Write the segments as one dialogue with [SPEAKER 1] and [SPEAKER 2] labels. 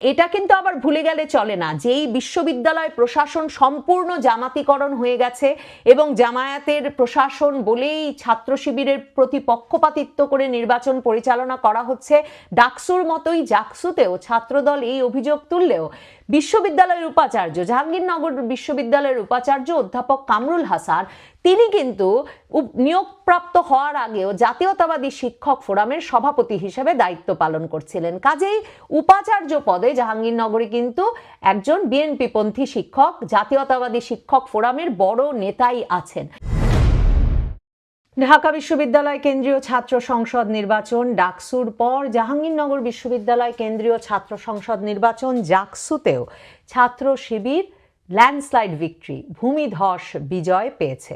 [SPEAKER 1] এটা কিন্তু আবার ভুলে গেলে চলে না। যেই বিশ্ববিদ্যালয় প্রশাসন সম্পূর্ণ জামাতিকরণ হয়ে গেছে এবং জামায়াতের প্রশাসন বলেই ছাত্র শিবিরের প্রতি পক্ষপাতিত্ব করে নির্বাচন পরিচালনা করা হচ্ছে, ডাকসুর মতোই জাকসুতেও ছাত্রদল এই অভিযোগ তুললেও বিশ্ববিদ্যালয়ের উপাচার্য, জাহাঙ্গীরনগর বিশ্ববিদ্যালয়ের উপাচার্য অধ্যাপক কামরুল হাসান, তিনি কিন্তু নিয়োগপ্রাপ্ত হওয়ার আগেও জাতীয়তাবাদী শিক্ষক ফোরামের সভাপতি হিসেবে দায়িত্ব পালন করছিলেন। কাজেই উপাচার্য পদে জাহাঙ্গীরনগরে কিন্তু একজন বিএনপিপন্থী শিক্ষক, জাতীয়তাবাদী শিক্ষক ফোরামের বড় নেতাই আছেন। ঢাকা বিশ্ববিদ্যালয় কেন্দ্রীয় ছাত্র সংসদ নির্বাচন ডাকসুর পর জাহাঙ্গীরনগর বিশ্ববিদ্যালয় কেন্দ্রীয় ছাত্র সংসদ নির্বাচন জাকসুতেও ছাত্র শিবির ল্যান্ডস্লাইড ভিক্টরি, ভূমিধস বিজয় পেয়েছে।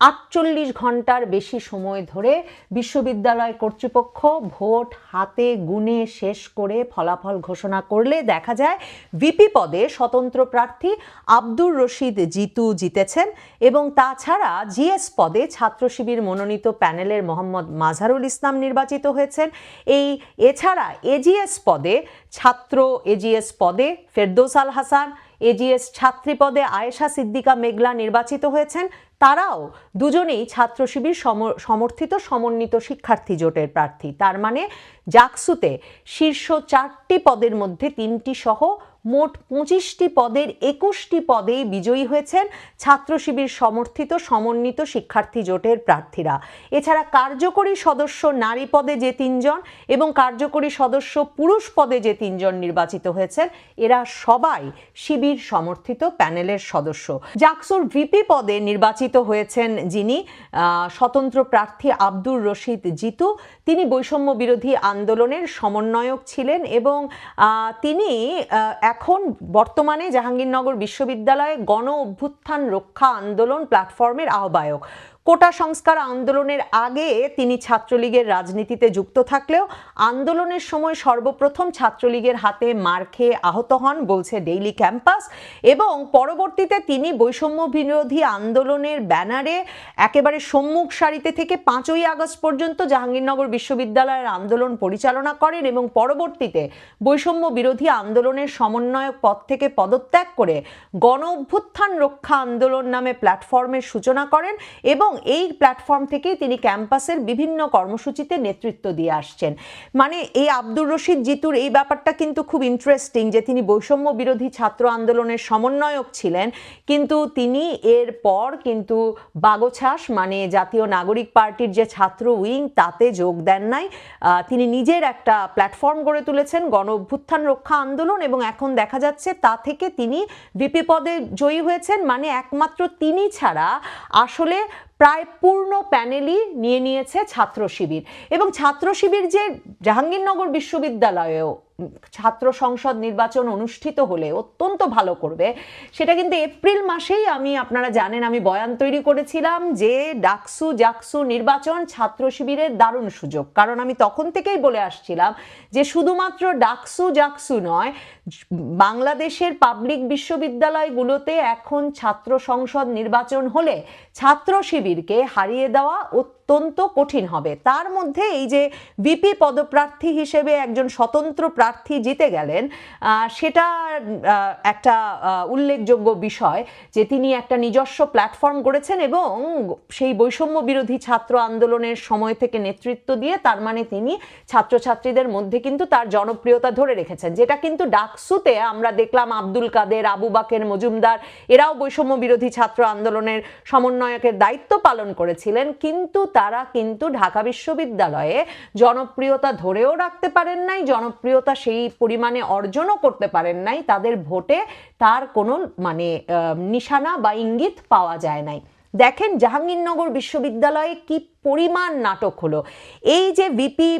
[SPEAKER 1] আটচল্লিশ ঘণ্টার বেশি সময় ধরে বিশ্ববিদ্যালয় কর্তৃপক্ষ ভোট হাতে গুনে শেষ করে ফলাফল ঘোষণা করলে দেখা যায় ভিপি পদে স্বতন্ত্র প্রার্থী আব্দুর রশিদ জিতু জিতেছেন এবং তাছাড়া জিএস পদে ছাত্র শিবির মনোনীত প্যানেলের মোহাম্মদ মাঝারুল ইসলাম নির্বাচিত হয়েছেন। এই এছাড়া এজিএস পদে ছাত্র এজিএস পদে ফেরদৌস আল হাসান এজিএস ছাত্রী পদে আয়েশা সিদ্দিকা মেঘলা নির্বাচিত হয়েছেন। তারাও দুজনেই ছাত্র শিবির সম- সমর্থিত সমন্বিত শিক্ষার্থী জোটের প্রার্থী। তার মানে জাকসুতে শীর্ষ চারটি পদের মধ্যে তিনটি সহ মোট পঁচিশটি পদের একুশটি পদেই বিজয়ী হয়েছেন ছাত্র শিবির সমর্থিত সমন্বিত শিক্ষার্থী জোটের প্রার্থীরা। এছাড়া কার্যকরী সদস্য নারী পদে যে তিনজন এবং কার্যকরী সদস্য পুরুষ পদে যে তিনজন নির্বাচিত হয়েছেন, এরা সবাই শিবির সমর্থিত প্যানেলের সদস্য। জাকসুর ভিপি পদে নির্বাচিত হয়েছেন যিনি স্বতন্ত্র প্রার্থী আব্দুর রশিদ জিতু। তিনি বৈষম্য বিরোধী আন্দোলনের সমন্বয়ক ছিলেন এবং তিনি এখন বর্তমানে জাহাঙ্গীরনগর বিশ্ববিদ্যালয়ে গণ অভ্যুত্থান রক্ষা আন্দোলন প্ল্যাটফর্মের আহ্বায়ক। কোটা সংস্কার আন্দোলনের আগে তিনি ছাত্রলীগের রাজনীতিতে যুক্ত থাকলেও আন্দোলনের সময় সর্বপ্রথম ছাত্রলীগের হাতে মার খেয়ে আহত হন, বলছে ডেইলি ক্যাম্পাস। এবং পরবর্তীতে তিনি বৈষম্য বিরোধী আন্দোলনের ব্যানারে একেবারে সম্মুখ সারিতে থেকে পাঁচই আগস্ট পর্যন্ত জাহাঙ্গীরনগর বিশ্ববিদ্যালয়ের আন্দোলন পরিচালনা করেন এবং পরবর্তীতে বৈষম্য বিরোধী আন্দোলনের সমন্বয়ক পদ থেকে পদত্যাগ করে গণ অভ্যুত্থান রক্ষা আন্দোলন নামে প্ল্যাটফর্মের সূচনা করেন এবং এই প্ল্যাটফর্ম থেকেই তিনি ক্যাম্পাসের বিভিন্ন কর্মসূচিতে নেতৃত্ব দিয়ে আসছেন। মানে এই আব্দুর রশিদ জিতুর এই ব্যাপারটা কিন্তু খুব ইন্টারেস্টিং যে তিনি বৈষম্য বিরোধী ছাত্র আন্দোলনের সমন্বয়ক ছিলেন, কিন্তু তিনি এর পর কিন্তু বাগোছাস মানে জাতীয় নাগরিক পার্টির যে ছাত্র উইং, তাতে যোগ দেন নাই। তিনি নিজের একটা প্ল্যাটফর্ম গড়ে তুলেছেন, গণ অভ্যুত্থান রক্ষা আন্দোলন, এবং এখন দেখা যাচ্ছে তা থেকে তিনি ভিপি পদে জয়ী হয়েছেন। মানে একমাত্র তিনি ছাড়া আসলে প্রায় পূর্ণ প্যানেলই নিয়ে নিয়েছে ছাত্র শিবির। এবং ছাত্র শিবির যে জাহাঙ্গীরনগর বিশ্ববিদ্যালয়েও ছাত্র সংসদ নির্বাচন অনুষ্ঠিত হলে অত্যন্ত ভালো করবে। সেটা কিন্তু এপ্রিল মাসেই আমি, আপনারা জানেন, আমি বয়ান তৈরি করেছিলাম যে ডাকসু জাকসু নির্বাচন ছাত্র শিবিরের দারুণ সুযোগ। কারণ আমি তখন থেকেই বলে আসছিলাম যে শুধুমাত্র ডাকসু জাকসু নয়, বাংলাদেশের পাবলিক বিশ্ববিদ্যালয়গুলোতে এখন ছাত্র সংসদ নির্বাচন হলে ছাত্র শিবিরকে হারিয়ে দেওয়া অত্যন্ত কঠিন হবে। তার মধ্যে এই যে ভিপি পদপ্রার্থী হিসেবে একজন স্বতন্ত্র প্রার্থী জিতে গেলেন সেটা একটা উল্লেখযোগ্য বিষয় যে তিনি একটা নিজস্ব প্ল্যাটফর্ম গড়েছেন এবং সেই বৈষম্য বিরোধী ছাত্র আন্দোলনের সময় থেকে নেতৃত্ব দিয়ে তার মানে তিনি ছাত্রছাত্রীদের মধ্যে কিন্তু তার জনপ্রিয়তা ধরে রেখেছেন, যেটা কিন্তু ডাকসুতে আমরা দেখলাম আব্দুল কাদের, আবু বাকের, মজুমদার, এরাও বৈষম্য বিরোধী ছাত্র আন্দোলনের সমন্বয়কের দায়িত্ব পালন করেছিলেন, কিন্তু তারা কিন্তু ঢাকা বিশ্ববিদ্যালয়ে জনপ্রিয়তা ধরেও রাখতে পারেন নাই, জনপ্রিয়তা সেই পরিমাণে অর্জনও করতে পারেন নাই, তাদের ভোটে তার কোনো মানে নিশানা বা ইঙ্গিত পাওয়া যায় নাই। দেখেন জাহাঙ্গীরনগর বিশ্ববিদ্যালয়ে কি পরিমাণ নাটক হলো। এই যে ভিপি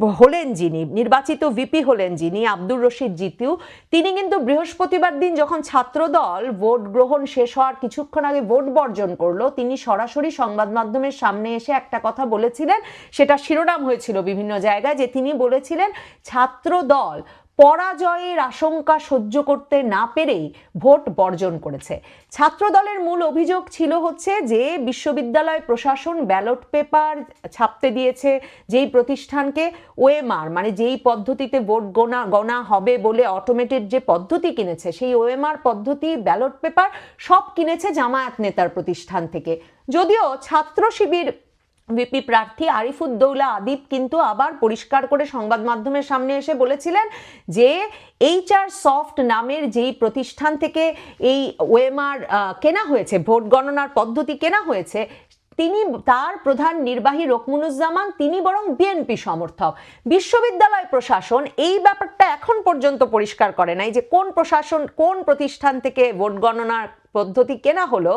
[SPEAKER 1] হলেন যিনি, নির্বাচিত ভিপি হলেন যিনি, আব্দুর রশিদ জিতু, তিনি কিন্তু বৃহস্পতিবার দিন যখন ছাত্রদল ভোট গ্রহণ শেষ হওয়ার কিছুক্ষণ আগে ভোট বর্জন করল, তিনি সরাসরি সংবাদ মাধ্যমের সামনে এসে একটা কথা বলেছিলেন, সেটা শিরোনাম হয়েছিল বিভিন্ন জায়গায়, যে তিনি বলেছিলেন, ছাত্রদল পরাজয়ের আশঙ্কা সহ্য করতে না পেরেই ভোট বর্জন করেছে। ছাত্রদলের মূল অভিযোগ ছিল হচ্ছে যে, বিশ্ববিদ্যালয় প্রশাসন ব্যালট পেপার ছাপতে দিয়েছে যেই প্রতিষ্ঠানকে ওএমআর মানে যেই পদ্ধতিতে ভোট গোনা গণা হবে বলে অটোমেটেড যে পদ্ধতি কিনেছে, সেই ওএমআর পদ্ধতি, ব্যালট পেপার সব কিনেছে জামায়াত নেতার প্রতিষ্ঠান থেকে। যদিও ছাত্র শিবির ভিপি প্রার্থী আরিফুদ্দৌলা আদিব কিন্তু আবার পরিষ্কার করে সংবাদ মাধ্যমের সামনে এসে বলেছিলেন যে এইচআর সফট নামের যেই প্রতিষ্ঠান থেকে এই ওএমআর কেনা হয়েছে, ভোট গণনার পদ্ধতি কেনা হয়েছে, তিনি তার প্রধান নির্বাহী রকমুনুজ্জামান, তিনি বরং বিএনপি সমর্থক। বিশ্ববিদ্যালয় প্রশাসন এই ব্যাপারটা এখন পর্যন্ত পরিষ্কার করে নাই যে কোন প্রশাসন কোন প্রতিষ্ঠান থেকে ভোট গণনার পদ্ধতি কেনা হলো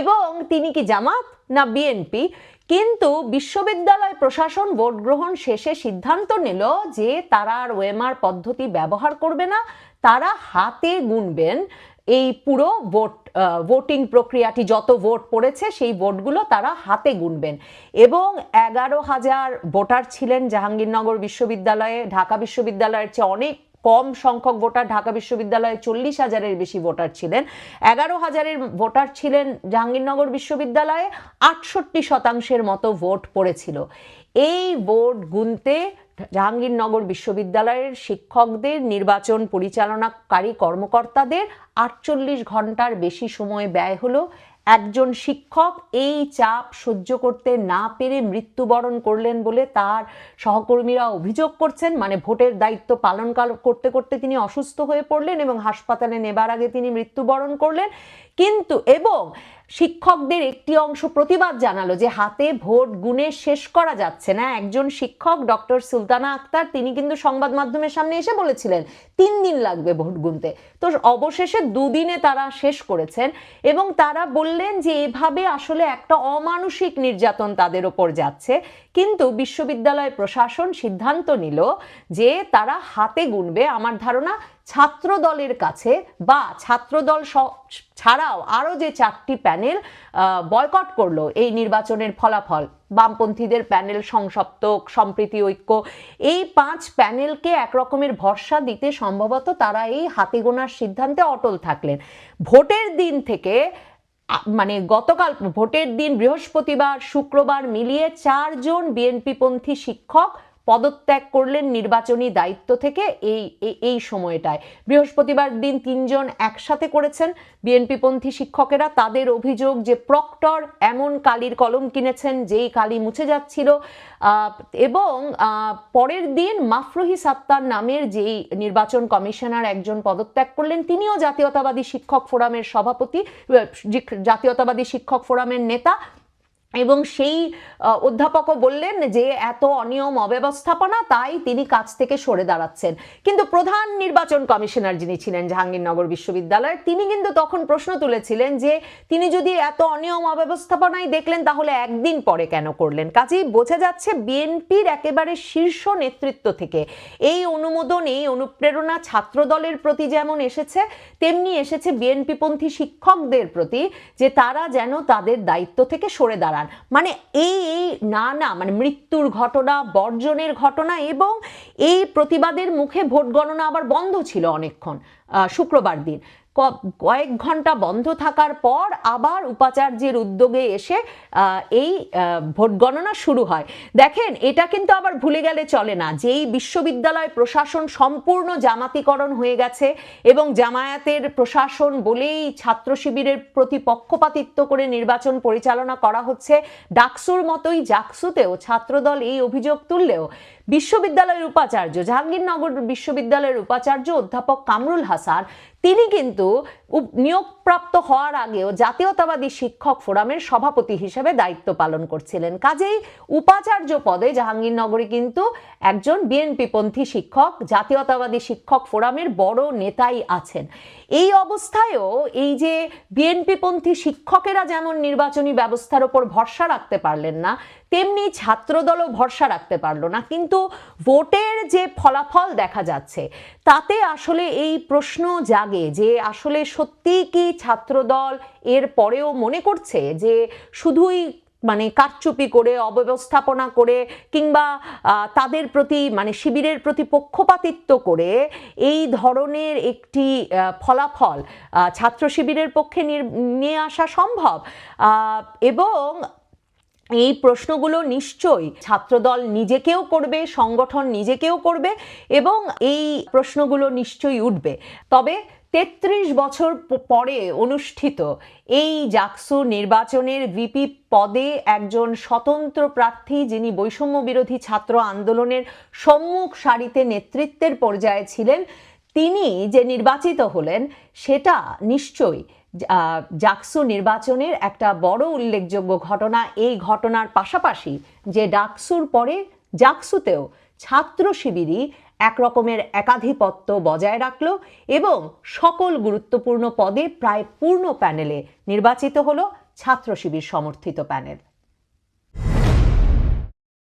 [SPEAKER 1] এবং তিনি কি জামাত না বিএনপি। কিন্তু বিশ্ববিদ্যালয় প্রশাসন ভোট গ্রহণ শেষে সিদ্ধান্ত নিল যে তারা আর ওয়েমার পদ্ধতি ব্যবহার করবে না, তারা হাতে গুনবেন এই পুরো ভোট ভোটিং প্রক্রিয়াটি, যত ভোট পড়েছে সেই ভোটগুলো তারা হাতে গুনবেন। এবং এগারো হাজার ভোটার ছিলেন জাহাঙ্গীরনগর বিশ্ববিদ্যালয়ে, ঢাকা বিশ্ববিদ্যালয়ের চেয়ে অনেক কম সংখ্যক ভোটার। ঢাকা বিশ্ববিদ্যালয়ে চল্লিশ হাজারের বেশি ভোটার ছিলেন। এগারো হাজারের ভোটার ছিলেন জাহাঙ্গীরনগর বিশ্ববিদ্যালয়ে। আটষট্টি শতাংশের মতো ভোট পড়েছিল। এই ভোট গুনতে জাহাঙ্গীরনগর বিশ্ববিদ্যালয়ের শিক্ষকদের, নির্বাচন পরিচালনাকারী কর্মকর্তাদের আটচল্লিশ ঘণ্টার বেশি সময় ব্যয় হলো। একজন শিক্ষক এই চাপ সহ্য করতে না পেরে মৃত্যুবরণ করলেন বলে তার সহকর্মীরা অভিযোগ করছেন। মানে ভোটের দায়িত্ব পালন করতে করতে তিনি অসুস্থ হয়ে পড়লেন এবং হাসপাতালে নেবার আগে তিনি মৃত্যুবরণ করলেন। কিন্তু এবং শিক্ষকদের একটি অংশ প্রতিবাদ জানালো যে হাতে ভোট গুনে শেষ করা যাচ্ছে না। একজন শিক্ষক, ডক্টর সুলতানা আক্তার, তিনি কিন্তু সংবাদ মাধ্যমের সামনে এসে বলেছিলেন, তিন দিন লাগবে ভোট গুনতে। তো অবশেষে দুদিনে তারা শেষ করেছেন এবং তারা বললেন যে এভাবে আসলে একটা অমানসিক নির্যাতন তাদের ওপর যাচ্ছে। কিন্তু বিশ্ববিদ্যালয় প্রশাসন সিদ্ধান্ত নিল যে তারা হাতে গুনবে। আমার ধারণা ছাত্র দলের কাছে বা ছাত্রদল ছাড়াও আরও যে চারটি প্যানেল বয়কট করল এই নির্বাচনের ফলাফল। বামপন্থীদের প্যানেল সংসপ্তক, সম্প্রীতি ঐক্য, এই পাঁচ প্যানেলকে একরকমের ভরসা দিতে সম্ভবত তারা এই হাতে গোনার সিদ্ধান্তে অটল থাকলেন। ভোটের দিন থেকে মানে গতকাল ভোটের দিন বৃহস্পতিবার, শুক্রবার মিলিয়ে চারজন বিএনপিপন্থী শিক্ষক পদত্যাগ করলেন নির্বাচনী দায়িত্ব থেকে এই এই সময়টায়। বৃহস্পতিবার দিন তিনজন একসাথে করেছেন বিএনপিপন্থী শিক্ষকেরা। তাদের অভিযোগ যে প্রক্টর এমন কালির কলম কিনেছেন, যেই কালি মুছে যাচ্ছিল। এবং পরের দিন মাফরুহি সাত্তার নামের যেই নির্বাচন কমিশনার একজন পদত্যাগ করলেন, তিনিও জাতীয়তাবাদী শিক্ষক ফোরামের সভাপতি জাতীয়তাবাদী শিক্ষক ফোরামের নেতা। এবং সেই অধ্যাপকও বললেন যে এত অনিয়ম, অব্যবস্থাপনা, তাই তিনি কাজ থেকে সরে দাঁড়াচ্ছেন। কিন্তু প্রধান নির্বাচন কমিশনার যিনি ছিলেন জাহাঙ্গীরনগর বিশ্ববিদ্যালয়ের, তিনি কিন্তু তখন প্রশ্ন তুলেছিলেন যে তিনি যদি এত অনিয়ম, অব্যবস্থাপনাই দেখলেন, তাহলে একদিন পরে কেন করলেন? কাজেই বোঝা যাচ্ছে বিএনপির একেবারে শীর্ষ নেতৃত্ব থেকে এই অনুমোদন, এই অনুপ্রেরণা ছাত্রদলের প্রতি যেমন এসেছে, তেমনি এসেছে বিএনপিপন্থী শিক্ষকদের প্রতি, যে তারা যেন তাদের দায়িত্ব থেকে সরে দাঁড়ান মানে এই এই না না মানে মৃত্যুর ঘটনা, বর্জনের ঘটনা এবং এই প্রতিবাদের মুখে ভোট গণনা আবার বন্ধ ছিল অনেকক্ষণ শুক্রবার দিন। কয়েক ঘণ্টা বন্ধ থাকার পর আবার উপাচার্যের উদ্যোগে এসে এই ভোট গণনা শুরু হয়। দেখেন, এটা কিন্তু আবার ভুলে গেলে চলে না যেই বিশ্ববিদ্যালয় প্রশাসন সম্পূর্ণ জামাতিকরণ হয়ে গেছে এবং জামায়াতের প্রশাসন বলেই ছাত্র শিবিরের প্রতি পক্ষপাতিত্ব করে নির্বাচন পরিচালনা করা হচ্ছে। ডাকসুর মতোই জাকসুতেও ছাত্রদল এই অভিযোগ তুললেও বিশ্ববিদ্যালয়ের উপাচার্য জাহাঙ্গীরনগর বিশ্ববিদ্যালয়ের উপাচার্য অধ্যাপক কামরুল হাসান তিনি কিন্তু নিয়োগপ্রাপ্ত হওয়ার আগেও জাতীয়তাবাদী শিক্ষক ফোরামের সভাপতি হিসেবে দায়িত্ব পালন করছিলেন। কাজেই উপাচার্য পদে জাহাঙ্গীরনগরে কিন্তু একজন বিএনপিপন্থী শিক্ষক, জাতীয়তাবাদী শিক্ষক ফোরামের বড় নেতাই আছেন। এই অবস্থায়ও এই যে বিএনপিপন্থী শিক্ষকেরা যেমন নির্বাচনী ব্যবস্থার ওপর ভরসা রাখতে পারলেন না, তেমনি ছাত্রদলও ভরসা রাখতে পারল না। কিন্তু ভোটের যে ফলাফল দেখা যাচ্ছে, তাতে আসলে এই প্রশ্ন জাগে যে আসলে সত্যি কি ছাত্রদল এর পরেও মনে করছে যে শুধুই মানে কারচুপি করে, অব্যবস্থাপনা করে কিংবা তাদের প্রতি মানে শিবিরের প্রতি পক্ষপাতিত্ব করে এই ধরনের একটি ফলাফল ছাত্র শিবিরের পক্ষে নিয়ে আসা সম্ভব। এবং এই প্রশ্নগুলো নিশ্চয়ই ছাত্রদল নিজেকেও করবে, সংগঠন নিজেকেও করবে এবং এই প্রশ্নগুলো নিশ্চয়ই উঠবে। তবে তেত্রিশ বছর পরে অনুষ্ঠিত এই জাকসু নির্বাচনের ভিপি পদে একজন স্বতন্ত্র প্রার্থী যিনি বৈষম্য বিরোধী ছাত্র আন্দোলনের সম্মুখ সারিতে নেতৃত্বের পর্যায়ে ছিলেন, তিনি যে নির্বাচিত হলেন, সেটা নিশ্চয়ই জাকসু নির্বাচনের একটা বড় উল্লেখযোগ্য ঘটনা। এই ঘটনার পাশাপাশি যে ডাকসুর পরে জাকসুতেও ছাত্র শিবিরই এক রকমের একাধিপত্য বজায় রাখল এবং সকল গুরুত্বপূর্ণ পদে প্রায় পূর্ণ প্যানেলে নির্বাচিত হলো ছাত্র শিবির সমর্থিত প্যানেল।